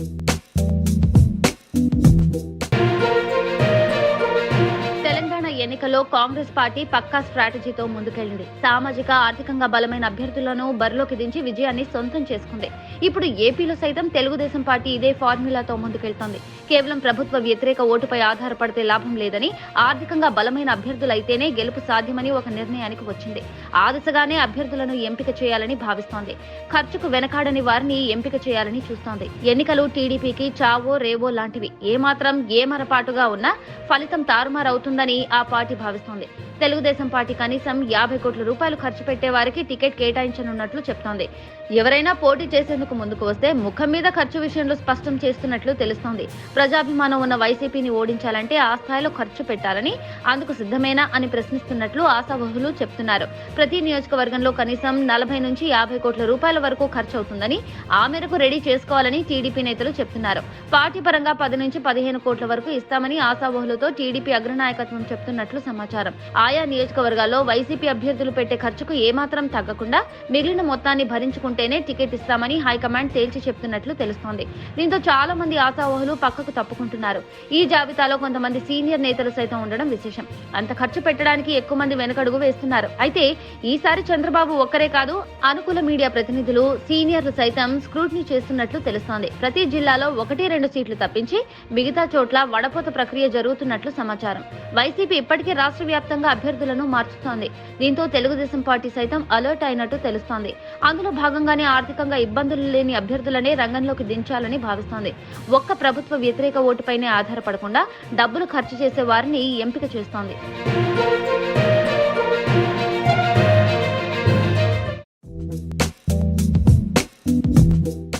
Thank you. ఎన్నికల్లో Congress party పక్కా స్ట్రాటజీతో ముందుకెళ్ళింది సామాజిక ఆర్థికంగా బలమైన అభ్యర్థులను బరిలోకి దించి విజయాన్ని సొంతం చేసుకుంది. ఇప్పుడు ఏపీలో సైతం తెలుగుదేశం పార్టీ ఇదే ఫార్ములాతో ముందుకెళ్తోంది. కేవలం ప్రభుత్వ వ్యతిరేక ఓటుపై ఆధారపడితే లాభం లేదని ఆర్థికంగా బలమైన అభ్యర్థులైతేనే గెలుపు సాధ్యమని ఒక నిర్ణయానికి వచ్చింది. ఆ దిశగానే అభ్యర్థులను ఎంపిక చేయాలని భావిస్తోంది. ఖర్చుకు వెనకాడని వారిని ఎంపిక చేయాలని చూస్తోంది. ఎన్నికలు టీడీపీకి చావో రేవో లాంటివి. ఏమాత్రం ఏమరపాటుగా ఉన్నా ఫలితం తారుమారవుతుందని ఆ పార్టీ భావిస్తోంది. తెలుగుదేశం పార్టీ కనీసం యాభై కోట్ల రూపాయలు ఖర్చు పెట్టే వారికి టికెట్ కేటాయించనున్నట్లు చెప్తోంది. ఎవరైనా పోటీ చేసేందుకు ముందుకు వస్తే ముఖం మీద ఖర్చు విషయంలో స్పష్టం చేస్తున్నట్లు తెలుస్తోంది. ప్రజాభిమానం ఉన్న వైసీపీని ఓడించాలంటే ఆ స్థాయిలో ఖర్చు పెట్టాలని అందుకు సిద్ధమేనా అని ప్రశ్నిస్తున్నట్లు ఆశావహులు చెప్తున్నారు. ప్రతి నియోజకవర్గంలో కనీసం నలభై నుంచి యాభై కోట్ల రూపాయల వరకు ఖర్చు అవుతుందని ఆ మేరకు రెడీ చేసుకోవాలని టీడీపీ నేతలు చెప్తున్నారు. పార్టీ పరంగా పది నుంచి పదిహేను కోట్ల వరకు ఇస్తామని ఆశావహులతో టీడీపీ అగ్రనాయకత్వం చెప్తున్నట్లు సమాచారం. ఆయా నియోజకవర్గాల్లో వైసీపీ అభ్యర్థులు పెట్టే ఖర్చుకు ఏమాత్రం తగ్గకుండా మిగిలిన మొత్తాన్ని భరించుకుంటేనే టికెట్ ఇస్తామని హైకమాండ్ తేల్చి చెప్తున్నట్లు తెలుస్తోంది. దీంతో చాలా మంది ఆశావహులు పక్కకు తప్పుకుంటున్నారు. ఈ జాబితాలో కొంతమంది సీనియర్ నేతలు సైతం ఉండడం విశేషం. అంత ఖర్చు పెట్టడానికి ఎక్కువ మంది వెనకడుగు వేస్తున్నారు. అయితే ఈసారి చంద్రబాబు ఒక్కరే కాదు అనుకూల మీడియా ప్రతినిధులు సీనియర్లు సైతం స్క్రూటినీ చేస్తున్నట్లు తెలుస్తోంది. ప్రతి జిల్లాలో ఒకటి రెండు సీట్లు తప్పించి మిగతా చోట్ల వడపోత ప్రక్రియ జరుగుతున్నట్లు సమాచారం. వైసీపీ ఇప్పటికే రాష్ట్ర వ్యాప్తంగా అభ్యర్థులను మార్చుతోంది. దీంతో తెలుగుదేశం పార్టీ సైతం అలర్ట్ అయినట్టు తెలుస్తోంది. అందులో భాగంగానే ఆర్థికంగా ఇబ్బందులు లేని అభ్యర్థులనే రంగంలోకి దించాలని భావిస్తోంది. ఒక్క ప్రభుత్వ వ్యతిరేక ఓటుపైనే ఆధారపడకుండా డబ్బులు ఖర్చు చేసే వారిని ఎంపిక చేస్తోంది.